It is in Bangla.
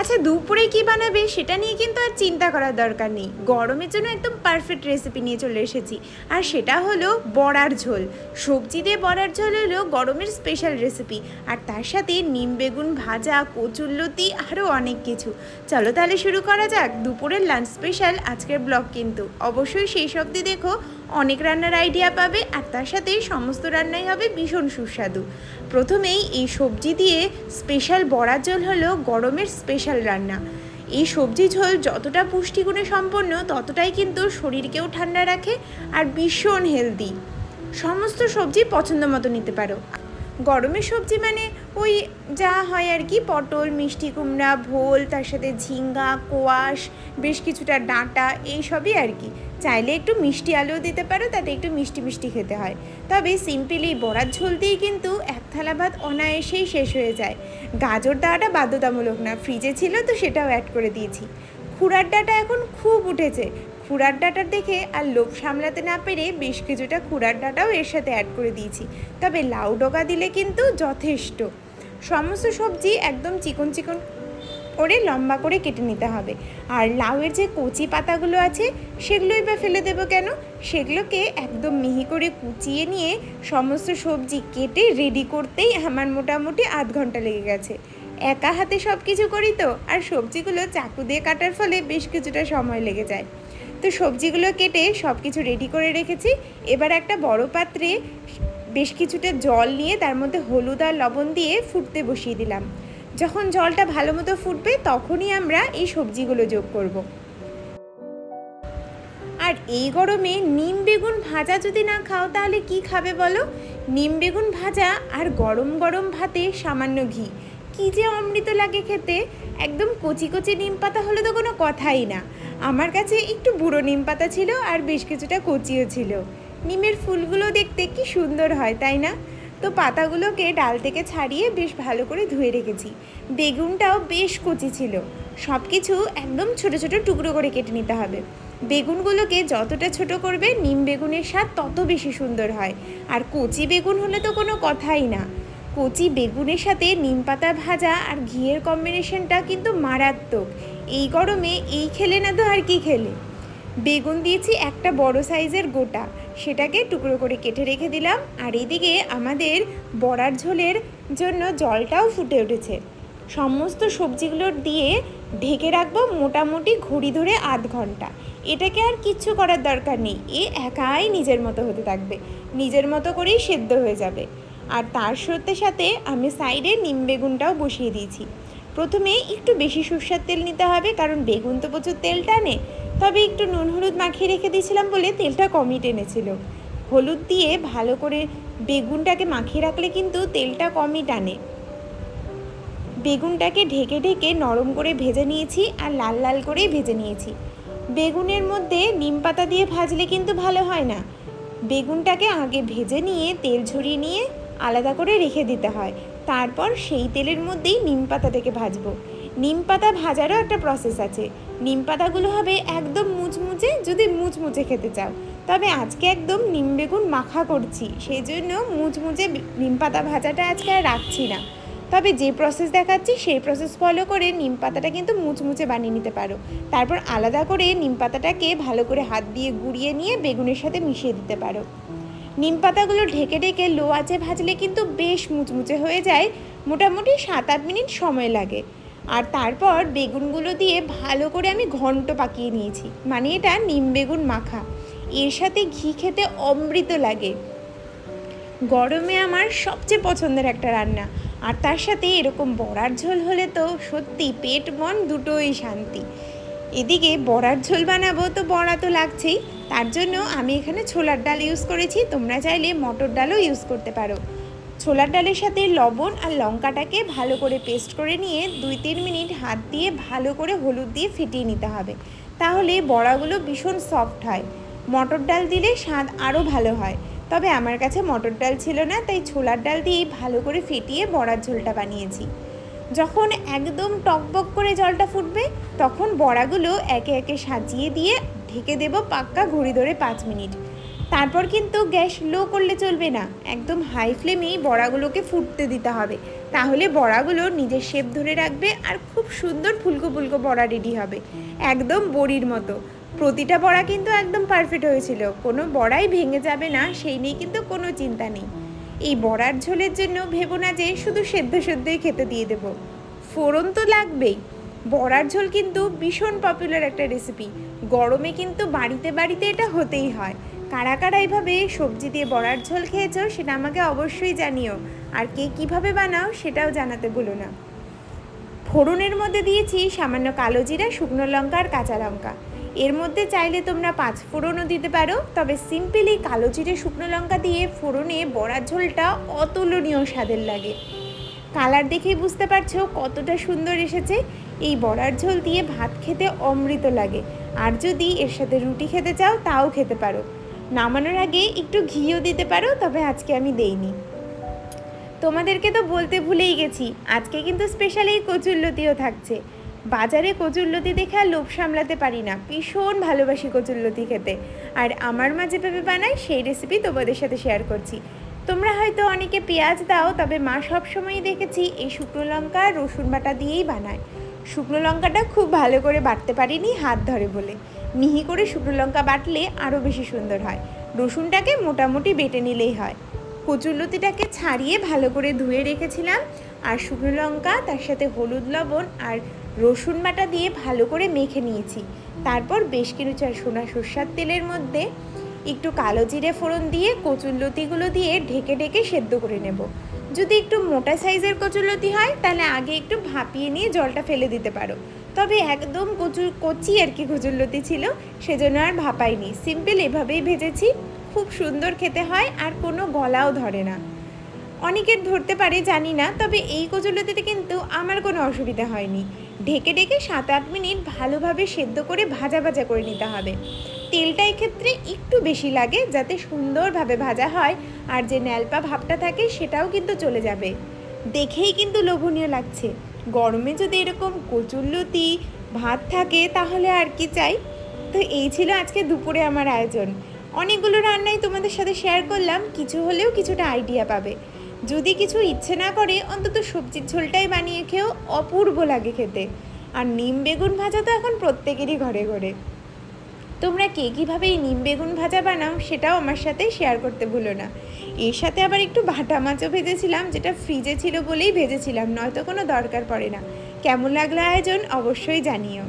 আচ্ছা দুপুরে কি বানাবে সেটা নিয়ে কিন্তু আর চিন্তা করার দরকার নেই। গরমের জন্য একদম পারফেক্ট রেসিপি নিয়ে চলে এসেছি। আর সেটা হলো বড়ার ঝোল। সবজি দিয়ে বড়ার ঝোল হলো গরমের স্পেশাল রেসিপি আর তার সাথে নিম বেগুন ভাজা, কচুরলতি, আরও অনেক কিছু। চলো তাহলে শুরু করা যাক দুপুরের লাঞ্চ স্পেশাল আজকের ব্লগ কিন্তু। অবশ্যই সেই সব দেখো। অনেক রান্নার আইডিয়া পাবে আর তার সাথে সমস্ত রান্নাই হবে ভীষণ সুস্বাদু। প্রথমেই এই সবজি দিয়ে স্পেশাল বড়া ঝোল হলো গরমের স্পেশাল রান্না। এই সবজি ঝোল যতটা পুষ্টিগুণে সম্পন্ন, ততটাই কিন্তু শরীরকেও ঠান্ডা রাখে আর ভীষণ হেলদি সমস্ত সবজি পছন্দ মতো নিতে পারো। গরমের সবজি মানে ওই যা হয় আর কি, পটল, মিষ্টি কুমড়া, ভোল, তার সাথে ঝিঙ্গা, কোয়াশ, বেশ কিছুটা ডাঁটা এইসবই আর কি। চাইলে একটু মিষ্টি আলুও দিতে পারো, তাতে একটু মিষ্টি মিষ্টি খেতে হয়। তবে সিম্পলি বড়ার ঝোল দিয়ে কিন্তু এক থালা ভাত অনায়াসেই শেষ হয়ে যায়। গাজর দেওয়াটা বাধ্যতামূলক না ফ্রিজে ছিল তো সেটাও অ্যাড করে দিয়েছি। খুড়ার ডাটা এখন খুব উঠেছে খুড়ার ডাটার দেখে আর লোভ সামলাতে না পেরে বেশ কিছুটা খুড়ার ডাটাও এর সাথে অ্যাড করে দিয়েছি। তবে লাউ ডগা দিলে কিন্তু যথেষ্ট। সমস্ত সবজি একদম চিকন চিকন করে লম্বা করে কেটে নিতে হবে। আর লাউয়ের যে কচি পাতাগুলো আছে, সেগুলোই বা ফেলে দেবো কেন? সেগুলোকে একদম মিহি করে কুচিয়ে নিয়ে সমস্ত সবজি কেটে রেডি করতেই আমার মোটামুটি আধ ঘণ্টা লেগে গেছে। একা হাতে সব কিছু করি তো, আর সবজিগুলো চাকু দিয়ে কাটার ফলে বেশ কিছুটা সময় লেগে যায়। তো সবজিগুলো কেটে সব কিছু রেডি করে রেখেছি। এবার একটা বড় পাত্রে বেশ কিছুটা জল নিয়ে তার মধ্যে হলুদ আর লবণ দিয়ে ফুটতে বসিয়ে দিলাম। যখন জলটা ভালো মতো ফুটবে তখনই আমরা এই সবজিগুলো যোগ করব। আর এই গরমে নিম বেগুন ভাজা যদি না খাও তাহলে কি খাবে বলো? নিম বেগুন ভাজা আর গরম গরম ভাতে সামান্য ঘি। কি যে অমৃত লাগে খেতে। একদম কচি কচি নিম পাতা হলে তো কোনো কথাই না। আমার কাছে একটু বুড়ো নিম পাতা ছিল আর বেশ কিছুটা কচিও ছিল। নিমের ফুলগুলো দেখতে কি সুন্দর হয়, তাই না? তো পাতাগুলোকে ডাল থেকে ছাড়িয়ে বেশ ভালো করে ধুয়ে রেখেছি। বেগুনটাও বেশ কচি ছিল। সব কিছু একদম ছোট ছোট টুকরো করে কেটে নিতে হবে। বেগুনগুলোকে যতটা ছোট করবে, নিম বেগুনের স্বাদ তত বেশি সুন্দর হয়। আর কচি বেগুন হলে তো কোনো কথাই না। কচি বেগুনের সাথে নিম পাতা ভাজা আর ঘিয়ের কম্বিনেশনটা কিন্তু মারাত্মক। এই গরমে এই খেলে না তো আর কি খেলে? বেগুন দিয়েছি একটা বড় সাইজের গোটা। সেটাকে টুকরো করে কেটে রেখে দিলাম। আর এদিকে আমাদের বড়ার ঝোলের জন্য জলটাও ফুটে উঠেছে। সমস্ত সবজিগুলো দিয়ে ঢেকে রাখব মোটামুটি ঘড়ি ধরে আধ ঘণ্টা। এটাকে আর কিচ্ছু করার দরকার নেই। এ একাই নিজের মতো হতে থাকবে। নিজের মতো করেই সেদ্ধ হয়ে যাবে। আর তার সাথে সাথে আমি সাইডে নিম বেগুনটাও বসিয়ে দিয়েছি। প্রথমে একটু বেশি সর্ষার তেল নিতে হবে, কারণ বেগুন তো প্রচুর তেল টানে। তবে একটু নুন হলুদ মাখিয়ে রেখে দিয়েছিলাম বলে তেলটা কমই টেনেছিল। হলুদ দিয়ে ভালো করে বেগুনটাকে মাখিয়ে রাখলে কিন্তু তেলটা কমই টানে। বেগুনটাকে ঢেকে ঢেকে নরম করে ভেজে নিয়েছি আর লাল লাল করেই ভেজে নিয়েছি। বেগুনের মধ্যে নিম পাতা দিয়ে ভাজলে কিন্তু ভালো হয় না। বেগুনটাকে আগে ভেজে নিয়ে তেল ঝরিয়ে নিয়ে আলাদা করে রেখে দিতে হয়। তারপর সেই তেলের মধ্যেই নিম পাতাটাকে ভাজবো। নিম পাতা ভাজারও একটা প্রসেস আছে। নিম পাতাগুলো হবে একদম মুচমুচে যদি মুচমুচে খেতে চাও। তবে আজকে একদম নিম বেগুন মাখা করছি সেই জন্য মুচমুচে নিম পাতা ভাজাটা আজকে আর রাখছি না। তবে যে প্রসেস দেখাচ্ছি, সেই প্রসেস ফলো করে নিম পাতাটা কিন্তু মুচমুচে বানিয়ে নিতে পারো। তারপর আলাদা করে নিম পাতাটাকে ভালো করে হাত দিয়ে গুঁড়িয়ে নিয়ে বেগুনের সাথে মিশিয়ে দিতে পারো। নিম পাতাগুলো ঢেকে ঢেকে লো আঁচে ভাজলে কিন্তু বেশ মুচমুচে হয়ে যায়, মোটামুটি সাত আট মিনিট সময় লাগে। আর তারপর বেগুনগুলো দিয়ে ভালো করে আমি ঘন্ট পাকিয়ে নিয়েছি মানে এটা নিম বেগুন মাখা। এর সাথে ঘি খেতে অমৃত লাগে। গরমে আমার সবচেয়ে পছন্দের একটা রান্না। আর তার সাথে এরকম বড়ার ঝোল হলে তো সত্যি পেট মন দুটোই শান্তি। এদিকে বড়ার ঝোল বানাবো তো বড়া তো লাগছেই। তার জন্য আমি এখানে ছোলার ডাল ইউজ করেছি। তোমরা চাইলে মটর ডালও ইউজ করতে পারো। ছোলার ডালের সাথে লবণ আর লঙ্কাটাকে ভালো করে পেস্ট করে নিয়ে দুই তিন মিনিট হাত দিয়ে ভালো করে হলুদ দিয়ে ফিটিয়ে নিতে হবে। তাহলে বড়াগুলো ভীষণ সফট হয়। মটর ডাল দিলে স্বাদ আরও ভালো হয়। তবে আমার কাছে মটর ডাল ছিল না, তাই ছোলার ডাল দিয়েই ভালো করে ফিটিয়ে বড়ার ঝোলটা বানিয়েছি। যখন একদম টকবক করে জলটা ফুটবে, তখন বড়াগুলো একে একে সাজিয়ে দিয়ে ঢেকে দেব পাক্কা ঘড়ি ধরে পাঁচ মিনিট। তারপর কিন্তু গ্যাস লো করলে চলবে না। একদম হাই ফ্লেমেই বড়াগুলোকে ফুটতে দিতে হবে। তাহলে বড়াগুলো নিজের শেপ ধরে রাখবে আর খুব সুন্দর ফুলকো ফুলকো বড়া রেডি হবে। একদম বড়ির মতো। প্রতিটা বড়া কিন্তু একদম পারফেক্ট হয়েছিল। কোনো বড়াই ভেঙে যাবে না, সেই নিয়ে কিন্তু কোনো চিন্তা নেই। এই বড়ার ঝোলের জন্য ভেবো না যে শুধু সেদ্ধ সেদ্ধই খেতে দিয়ে দেবো। ফোড়ন তো লাগবেই। বড়ার ঝোল কিন্তু ভীষণ পপুলার একটা রেসিপি গরমে কিন্তু বাড়িতে বাড়িতে এটা হতেই হয়। কারা কারা এইভাবে সবজি দিয়ে বড়ার ঝোল খেয়েছো সেটা আমাকে অবশ্যই জানিও। আর কে কীভাবে বানাও সেটাও জানাতে ভুলো না। ফোড়নের মধ্যে দিয়েছি সামান্য কালো জিরা, শুকনো লঙ্কা আর কাঁচা লঙ্কা। এর মধ্যে চাইলে তোমরা পাঁচ ফোড়নও দিতে পারো, তবে সিম্পলি কালো জিরে শুকনো লঙ্কা দিয়ে ফোড়নে বড়ার ঝোলটা অতুলনীয় স্বাদের লাগে। কালার দেখেই বুঝতে পারছ কতটা সুন্দর এসেছে। এই বড়ার ঝোল দিয়ে ভাত খেতে অমৃত লাগে। আর যদি এর সাথে রুটি খেতে চাও, তাও খেতে পারো। নামানোর আগে একটু ঘিও দিতে পারো, তবে আজকে আমি দেইনি। তোমাদেরকে তো বলতে ভুলেই গেছি, আজকে কিন্তু স্পেশাল এই কচুরলতিও থাকছে। বাজারে কচুরলতি দেখে আর লোভ সামলাতে পারি না। ভীষণ ভালোবাসি কচুরলতি খেতে। আর আমার মা যেভাবে বানায়, সেই রেসিপি তোমাদের সাথে শেয়ার করছি। তোমরা হয়তো অনেকে পেঁয়াজ দাও, তবে মা সবসময়ই দেখেছি এই শুকনো লঙ্কা রসুন বাটা দিয়েই বানায়। শুকনো লঙ্কাটা খুব ভালো করে বাটতে পারিনি হাত ধরে বলে। মিহি করে শুকনো লঙ্কা বাটলে আরও বেশি সুন্দর হয়। রসুনটাকে মোটামুটি বেটে নিলেই হয়। কচুরলতিটাকে ছাড়িয়ে ভালো করে ধুয়ে রেখেছিলাম। আর শুকনো লঙ্কা, তার সাথে হলুদ লবণ আর রসুন বাটা দিয়ে ভালো করে মেখে নিয়েছি। তারপর বেশ কিছু চার সোনা সর্ষার তেলের মধ্যে একটু কালো জিরে ফোড়ন দিয়ে কচুরলতিগুলো দিয়ে ঢেকে ঢেকে সেদ্ধ করে নেব। যদি একটু মোটা সাইজের কচুরলতি হয়, তাহলে আগে একটু ভাপিয়ে নিয়ে জলটা ফেলে দিতে পারো। তবে একদম কচুর কচি আর কি কচুরলতি ছিল, সেজন্য আর ভাপাইনি। সিম্পল এভাবেই ভেজেছি। খুব সুন্দর খেতে হয় আর কোনো গলাও ধরে না। অনেকের ধরতে পারে, জানি না, তবে এই কচুলতিতে কিন্তু আমার কোনো অসুবিধা হয়নি। ঢেকে ঢেকে সাত আট মিনিট ভালোভাবে সেদ্ধ করে ভাজা ভাজা করে নিতে হবে। তেলটা এক্ষেত্রে একটু বেশি লাগে যাতে সুন্দরভাবে ভাজা হয় আর যে ন্যালপা ভাবটা থাকে সেটাও কিন্তু চলে যাবে। দেখেই কিন্তু লোভনীয় লাগছে। গরমে যদি এরকম কচুরলতি ভাত থাকে তাহলে আর কি চাই? তো এই ছিল আজকে দুপুরে আমার আয়োজন। অনেকগুলো রান্নাই তোমাদের সাথে শেয়ার করলাম, কিছু হলেও কিছুটা আইডিয়া পাবে। যদি কিছু ইচ্ছে না করে, অন্তত সবজির ঝোলটাই বানিয়ে খেয়েও অপূর্ব লাগে খেতে। আর নিম বেগুন ভাজা তো এখন প্রত্যেকেরই ঘরে ঘরে। তোমরা কে কীভাবে এই নিম বেগুন ভাজা বানাও সেটাও আমার সাথে শেয়ার করতে ভুলো না। এর সাথে আবার একটু ভাটা মাছও ভেজেছিলাম, যেটা ফ্রিজে ছিল বলেই ভেজেছিলাম, নয়তো কোনো দরকার পড়ে না। কেমন লাগল আয়োজন অবশ্যই জানিও।